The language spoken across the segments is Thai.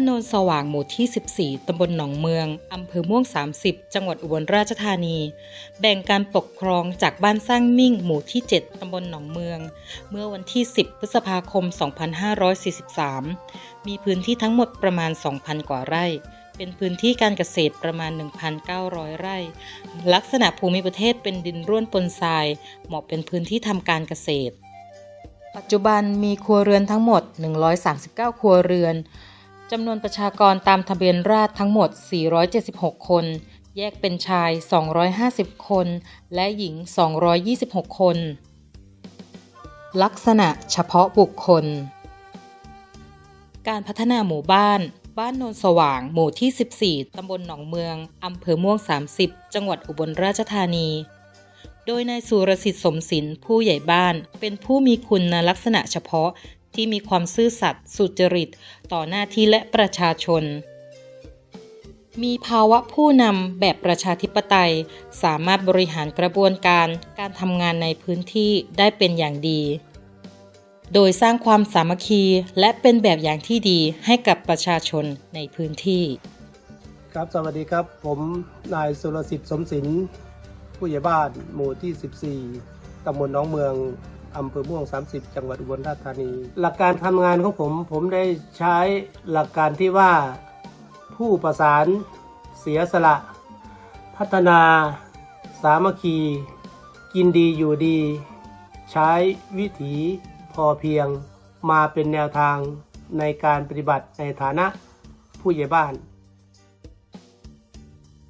านโนนสว่างหมู่ที่ 14 ตำบลหนองเมือง อำเภอม่วง 30 จังหวัดอุบลราชธานี แบ่งการปกครองจากบ้านสร้างมิ่งหมู่ที่ 7 ตำบลหนองเมือง เมื่อวันที่ 10 พฤษภาคม 2543 มีพื้นที่ทั้งหมดประมาณ 2,000 กว่าไร่ เป็นพื้นที่การเกษตรประมาณ 1,900 ไร่ ลักษณะภูมิประเทศเป็นดินร่วนปนทราย เหมาะเป็นพื้นที่ทำการเกษตรปัจจุบันมีครัวเรือนทั้งหมด 139 ครัวเรือน จำนวนประชากรตามทะเบียนราษฎรทั้งหมด 476 คน แยกเป็นชาย 250 คน และหญิง 226 คน ลักษณะเฉพาะบุคคล การพัฒนาหมู่บ้าน บ้านโนนสว่าง หมู่ที่ 14 ตำบลหนองเมือง อำเภอม่วง 30 จังหวัดอุบลราชธานี โดยนายสุรสิทธิ์สมศิลป์ผู้ใหญ่บ้าน เป็นผู้มีคุณลักษณะเฉพาะ ที่มีความซื่อสัตย์สุจริต ต่อหน้าที่และประชาชน มีภาวะผู้นำแบบประชาธิปไตย สามารถบริหารกระบวนการการทำงานในพื้นที่ได้เป็นอย่างดี โดยสร้างความสามัคคีและเป็นแบบอย่างที่ดีให้กับประชาชนในพื้นที่ ครับสวัสดีครับ ผมนายสุรสิทธิ์สมศิลป์ผู้ใหญ่บ้านหมู่ที่ 14ตำบลน้องเมือง อำเภอม่วง 30 จังหวัดอุบลราชธานี หลักการทำงานของผมผมได้ใช้หลักการที่ว่าผู้ประสานเสียสละ พัฒนา สามัคคี กินดีอยู่ดี ใช้วิถีพอเพียงมาเป็นแนวทางในการปฏิบัติในฐานะผู้ใหญ่บ้าน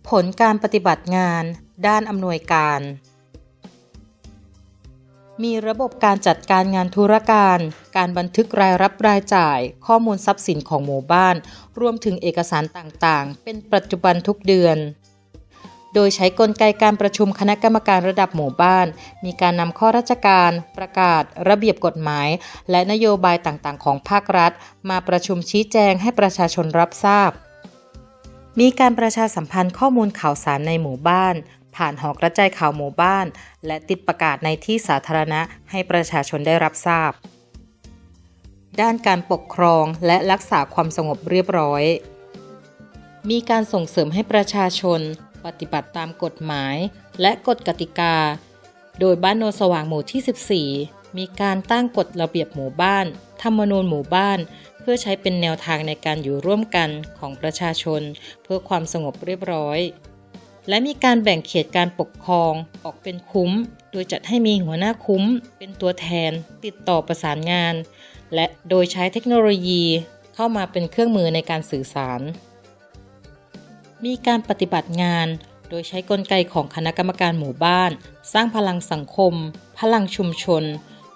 ผลการปฏิบัติงานด้านอำนวยการ มีระบบการจัดการงานธุรการ การบันทึกรายรับรายจ่าย ข้อมูลทรัพย์สินของหมู่บ้าน รวมถึงเอกสารต่างๆ เป็นปัจจุบันทุกเดือน โดยใช้กลไกการประชุมคณะกรรมการระดับหมู่บ้าน มีการนำข้อราชการ ประกาศ ระเบียบกฎหมาย และนโยบายต่างๆ ของภาครัฐ มาประชุมชี้แจงให้ประชาชนรับทราบมีการประชาสัมพันธ์ข้อมูลข่าวสารในหมู่บ้าน ผ่านหอกระจายข่าวหมู่บ้าน และติดประกาศในที่สาธารณะให้ประชาชนได้รับทราบ ด้านการปกครองและรักษาความสงบเรียบร้อย มีการส่งเสริมให้ประชาชน ปฏิบัติตามกฎหมาย และกฎกติกา โดยบ้านโนนสว่างหมู่ที่ 14 มีการตั้งกฎระเบียบหมู่บ้าน ธรรมนูญหมู่บ้านเพื่อใช้เป็นแนวทางในการอยู่ร่วมกันของประชาชน เพื่อความสงบเรียบร้อย และมีการแบ่งเขตการปกครองออกเป็นคุ้ม โดยจัดให้มีหัวหน้าคุ้ม เป็นตัวแทน ติดต่อประสานงาน และโดยใช้เทคโนโลยีเข้ามาเป็นเครื่องมือในการสื่อสาร มีการปฏิบัติงาน โดยใช้กลไกของคณะกรรมการหมู่บ้าน สร้างพลังสังคม พลังชุมชน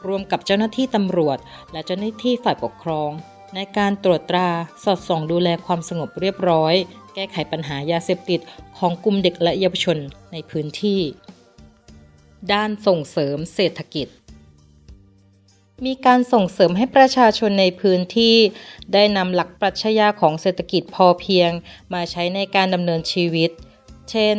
รวมกับเจ้าหน้าที่ตำรวจ และเจ้าหน้าที่ฝ่ายปกครอง ในการตรวจตราสอดส่องดูแลความสงบเรียบร้อย แก้ไขปัญหายาเสพติดของกลุ่มเด็กและเยาวชนในพื้นที่ ด้านส่งเสริมเศรษฐกิจ มีการส่งเสริมให้ประชาชนในพื้นที่ ได้นำหลักปรัชญาของเศรษฐกิจพอเพียงมาใช้ในการดำเนินชีวิต เช่น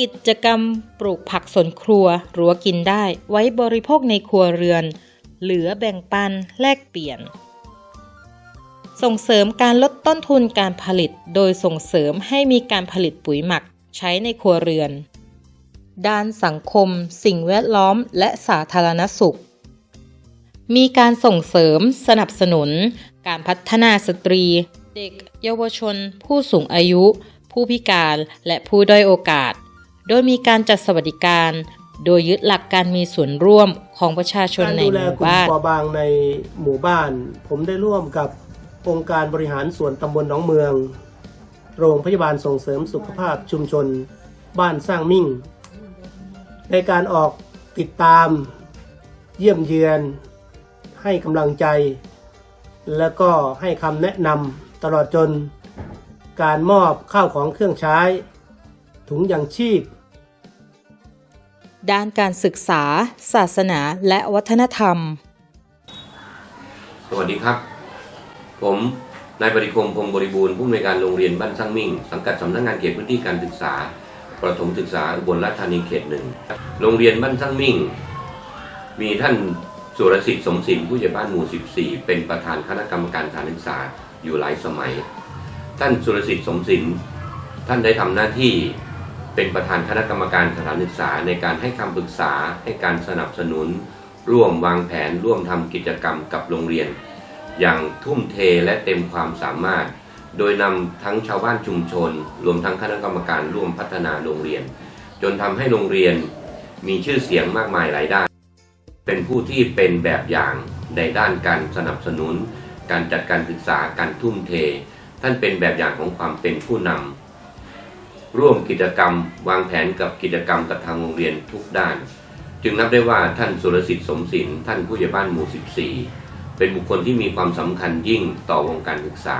กิจกรรมปลูกผักสวนครัวรั้วกินได้ไว้บริโภคในครัวเรือน เหลือแบ่งปันแลกเปลี่ยน ส่งเสริมการลดต้นทุนการผลิต โดยส่งเสริมให้มีการผลิตปุ๋ยหมักใช้ในครัวเรือน ด้านสังคม สิ่งแวดล้อม และสาธารณสุข มีการส่งเสริม สนับสนุน การพัฒนาสตรี เด็ก เยาวชน ผู้สูงอายุ ผู้พิการและผู้ด้อยโอกาส โดยมีการจัดสวัสดิการ โดยยึดหลักการมีส่วนร่วมของประชาชนการในดูหแลมู่กลุ่มบ้านเปราะบางในหมู่บ้าน ผมได้ร่วมกับ องค์การบริหารส่วนตำบลหนองเมือง โรงพยาบาลส่งเสริมสุขภาพชุมชน บ้านสร้างมิ่ง ในการออกติดตาม เยี่ยมเยือน ให้กำลังใจ แล้วก็ให้คำแนะนำตลอดจน การมอบข้าวของเครื่องใช้ ถุงยางชีพ ด้านการศึกษา ศาสนาและวัฒนธรรม สวัสดีครับ ผมนายปริคมพงศ์บริบูรณ์ผู้อำนวยการโรงเรียนบ้านสร้างมิ่ง สังกัดสำนักงานเขตพื้นที่การศึกษา ประถมศึกษาอุบลราชธานีเขตหนึ่งโรงเรียนบ้านสร้างมิ่ง มีท่านสุรสิทธิ์สมศิลป์ผู้ใหญ่บ้านหมู่ 14 เป็นประธานคณะกรรมการสถานศึกษาอยู่หลายสมัย ท่านสุรสิทธิ์สมศิลป์ท่านได้ทำหน้าที่เป็นประธานคณะกรรมการสถานศึกษาในการให้คำปรึกษาให้การสนับสนุน ร่วมวางแผนร่วมทำกิจกรรมกับโรงเรียน อย่างทุ่มเทและเต็มความสามารถ โดยนำทั้งชาวบ้านชุมชน รวมทั้งคณะกรรมการร่วมพัฒนาโรงเรียน จนทำให้โรงเรียนมีชื่อเสียงมากมายหลายด้าน เป็นผู้ที่เป็นแบบอย่างในด้านการสนับสนุน การจัดการศึกษาการทุ่มเท ท่านเป็นแบบอย่างของความเป็นผู้นำร่วมกิจกรรม วางแผนกับกิจกรรมกับทางโรงเรียนทุกด้าน จึงนับได้ว่าท่านสุรสิทธิ์สมศิลป์ท่านผู้ใหญ่บ้านหมู่ 14 เป็นบุคคลที่มีความสำคัญยิ่งต่อวงการศึกษา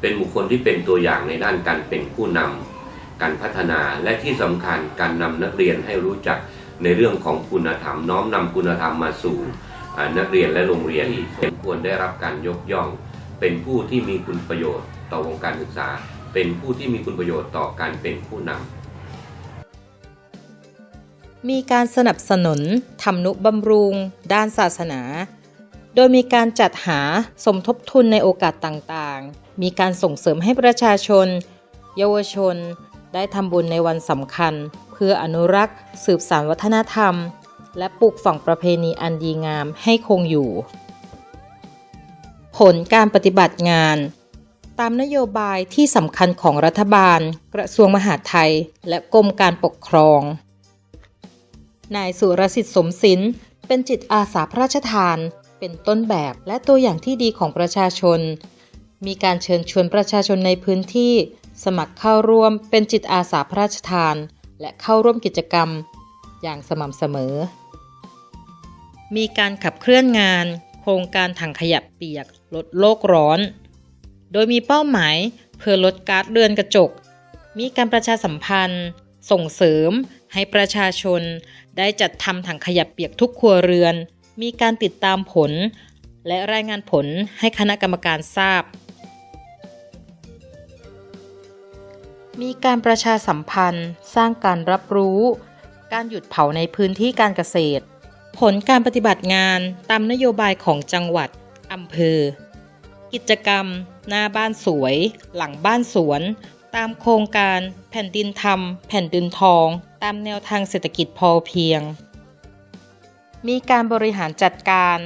เป็นบุคคลที่เป็นตัวอย่างในด้านการเป็นผู้นำการพัฒนาและที่สำคัญการนำนักเรียนให้รู้จักในเรื่องของคุณธรรม น้อมนำคุณธรรมมาสู่นักเรียนและโรงเรียนสมควรได้รับการยกย่อง เป็นผู้ที่มีคุณประโยชน์ต่อวงการศึกษา เป็นผู้ที่มีคุณประโยชน์ต่อการเป็นผู้นำมีการสนับสนุนทำนุบำรุง ด้านศาสนา โดยมีการจัดหาสมทบทุนในโอกาสต่างๆ มีการส่งเสริมให้ประชาชน เยาวชน ได้ทำบุญในวันสำคัญ เพื่ออนุรักษ์ สืบสานวัฒนธรรม และปลูกฝังประเพณีอันดีงามให้คงอยู่ ผลการปฏิบัติงาน ตามนโยบายที่สำคัญของรัฐบาล กระทรวงมหาดไทย และกรมการปกครอง นายสุรสิทธิ์สมศิลป์เป็นจิตอาสาพระราชทาน เป็นต้นแบบและตัวอย่างที่ดีของประชาชน มีการเชิญชวนประชาชนในพื้นที่ สมัครเข้าร่วมเป็นจิตอาสาพระราชทาน และเข้าร่วมกิจกรรม อย่างสม่ำเสมอ มีการขับเคลื่อนงาน โครงการถังขยะเปียกลดโลกร้อน โดยมีเป้าหมายเพื่อลดก๊าซเรือนกระจก มีการประชาสัมพันธ์ ส่งเสริมให้ประชาชน ได้จัดทำถังขยะเปียกทุกครัวเรือน มีการติดตามผล และรายงานผลให้คณะกรรมการทราบ มีการประชาสัมพันธ์ สร้างการรับรู้ การหยุดเผาในพื้นที่การเกษตร ผลการปฏิบัติงานตามนโยบายของจังหวัดอำเภอ กิจกรรม หน้าบ้านสวย หลังบ้านสวน ตามโครงการ แผ่นดินธรรมแผ่นดินทอง ตามแนวทางเศรษฐกิจพอเพียง มีการบริหารจัดการ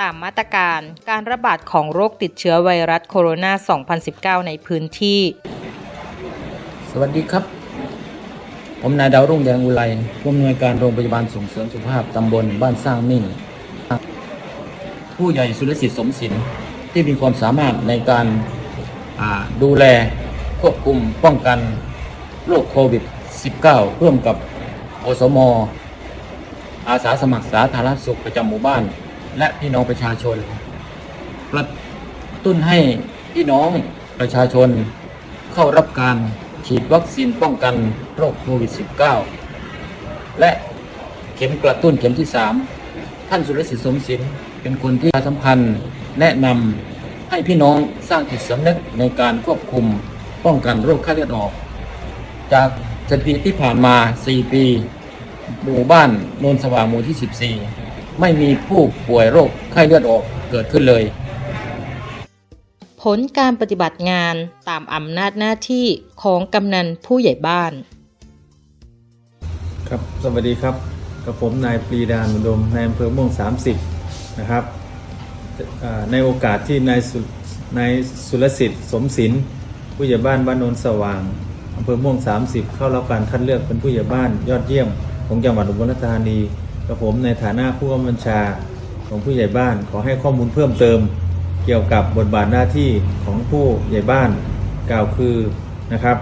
ตามมาตรการการระบาดของโรคติดเชื้อไวรัสโคโรนา 2019 ในพื้นที่ สวัสดีครับ ผมนายดาวรุ่งแดงอุไรผู้อำนวยการโรงพยาบาลส่งเสริมสุขภาพตำบลบ้านสร้างมิ่ง ผู้ใหญ่สุรสิทธิ์สมศิลป์ที่มีความสามารถในการดูแลควบคุมป้องกันโรคโควิด -19 ร่วมกับอสม อาสาสมัครสาธารณสุขประจำหมู่บ้าน และพี่น้องประชาชนกระตุ้นให้พี่น้องประชาชนเข้ารับการฉีดวัคซีนป้องกันโรคโควิด -19 และเข็มกระตุ้นเข็มที่ 3 ท่านสุรศิษฐ์สมศิลป์เป็นคนที่ระชาสัมพันธ์แนะนำให้พี่น้องสร้างจิตสำนึกในการควบคุมป้องกันโรคไข้เลือดออก จากสถิติที่ผ่านมา 4 ปี หมู่บ้านโนนสว่างหมู่ที่ 14 ไม่มีผู้ป่วยโรคไข้เลือดออกเกิดขึ้นเลย ผลการปฏิบัติงานตามอำนาจหน้าที่ของกำนันผู้ใหญ่บ้าน ครับ สวัสดีครับ กับผมนายปรีดานอุดมนายอำเภอม่วง 30 นะครับอ่าในโอกาสที่นายสุนายสุรสิทธิ์สมศิลป์ผู้ใหญ่บ้านบ้านโนนสว่างอำเภอม่วง 30 เข้ารับการคัดเลือกเป็นผู้ใหญ่บ้านยอดเยี่ยม ของจังหวัดอุบลราชธานีกับผมในฐานะผู้กำกับบัญชาของผู้ใหญ่บ้าน ขอให้ข้อมูลเพิ่มเติม เกี่ยวกับบทบาทหน้าที่ของผู้ใหญ่บ้าน กล่าวคือนะครับ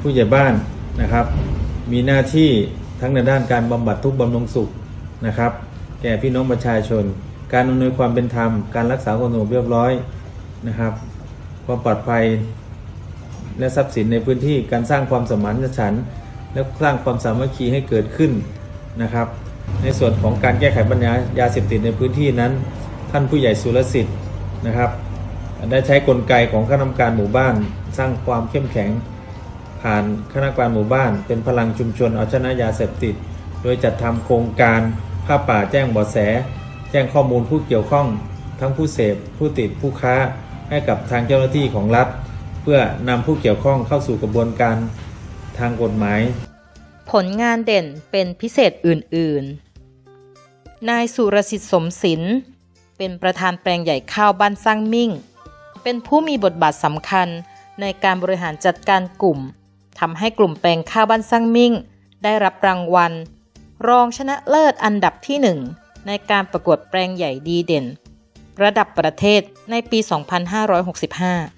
ผู้ใหญ่บ้านนะครับ มีหน้าที่ทั้งในด้านการบำบัดทุกข์บำรุงสุขนะครับ แก่พี่น้องประชาชน การอำนวยความเป็นธรรม การรักษาความสงบเรียบร้อยนะครับ ความปลอดภัย และทรัพย์สินในพื้นที่การสร้างความสมานฉันท์ และสร้างความสามัคคีให้เกิดขึ้นนะครับ ในส่วนของการแก้ไขปัญหายาเสพติดในพื้นที่นั้น ท่านผู้ใหญ่สุรสิทธิ์นะครับได้ใช้กลไกของคณะกรรมการหมู่บ้าน สร้างความเข้มแข็ง ผ่านคณะกรรมการหมู่บ้าน เป็นพลังชุมชนเอาชนะยาเสพติด โดยจัดทำโครงการผ้าป่าแจ้งเบาะแส แจ้งข้อมูลผู้เกี่ยวข้อง ทั้งผู้เสพผู้ติดผู้ค้าให้กับทางเจ้าหน้าที่ของรัฐ เพื่อนำผู้เกี่ยวข้องเข้าสู่กระบวนการ ทางกฎหมาย ผลงานเด่นเป็นพิเศษอื่น ๆ นายสุรสิทธิ์สมศิลป์เป็นประธานแปลงใหญ่ข้าวบ้านสร้างมิ่ง เป็นผู้มีบทบาทสำคัญในการบริหารจัดการกลุ่มทำให้กลุ่มแปลงข้าวบ้านสร้างมิ่ง ได้รับรางวัล รองชนะเลิศอันดับที่หนึ่งในการประกวดแปลงใหญ่ดีเด่น ระดับประเทศในปี 2565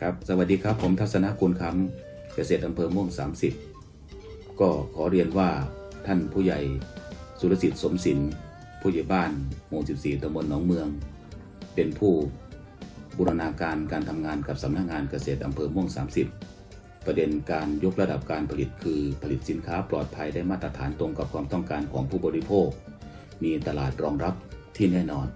ครับสวัสดีครับผมทัศนกุลคำเกษตรอำเภอม่วง 30 ก็ขอเรียนว่าท่านผู้ใหญ่สุรสิทธิ์สมศิลป์ผู้ใหญ่บ้านหมู่14ตำบลหนองเมือง เป็นผู้บูรณาการการทำงานกับสำนักงานเกษตรอำเภอม่วง 30 ประเด็นการยกระดับการผลิตคือผลิตสินค้าปลอดภัยได้มาตรฐานตรงกับความต้องการของผู้บริโภค มีตลาดรองรับที่แน่นอน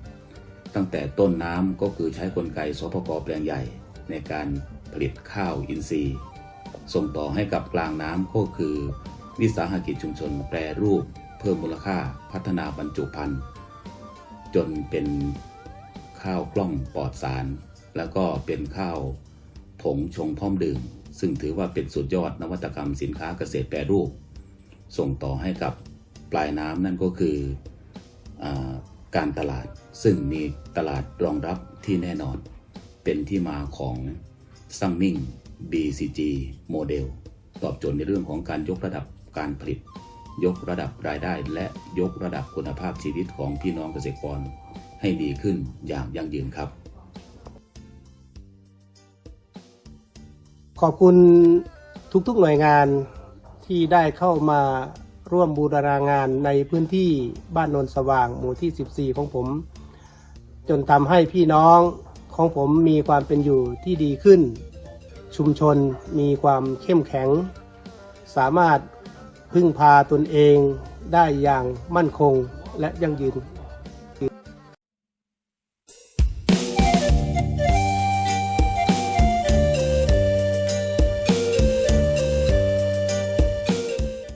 ตั้งแต่ต้นน้ำก็คือใช้กลไกสพกแปลงใหญ่ ในการผลิตข้าวอินทรีย์ ส่งต่อให้กับกลางน้ำก็คือ วิสาหกิจชุมชนแปรรูป เพิ่มมูลค่าพัฒนาบรรจุภัณฑ์จนเป็นข้าวกล้องปลอดสาร แล้วก็เป็นข้าวผงชงพร้อมดื่ม ซึ่งถือว่าเป็นสุดยอดนวัตกรรมสินค้าเกษตรแปรรูป ส่งต่อให้กับปลายน้ำนั่นก็คืออการตลาดซึ่งมีตลาดรองรับที่แน่นอน เป็นที่มาของซัมมิง BCG โมเดลตอบโจทย์ในเรื่องของการยกระดับการผลิต ยกระดับรายได้ และยกระดับคุณภาพชีวิตของพี่น้องเกษตรกร ให้ดีขึ้นอย่างยั่งยืนครับ ขอบคุณทุกๆหน่วยงานที่ได้เข้ามาร่วมบูรณางานในพื้นที่บ้านนนสว่างหมู่ที่ 14 ของผม จนทำให้พี่น้อง ของผมมีความเป็นอยู่ที่ดีขึ้น ชุมชนมีความเข้มแข็ง สามารถพึ่งพาตนเองได้อย่างมั่นคงและยั่งยืน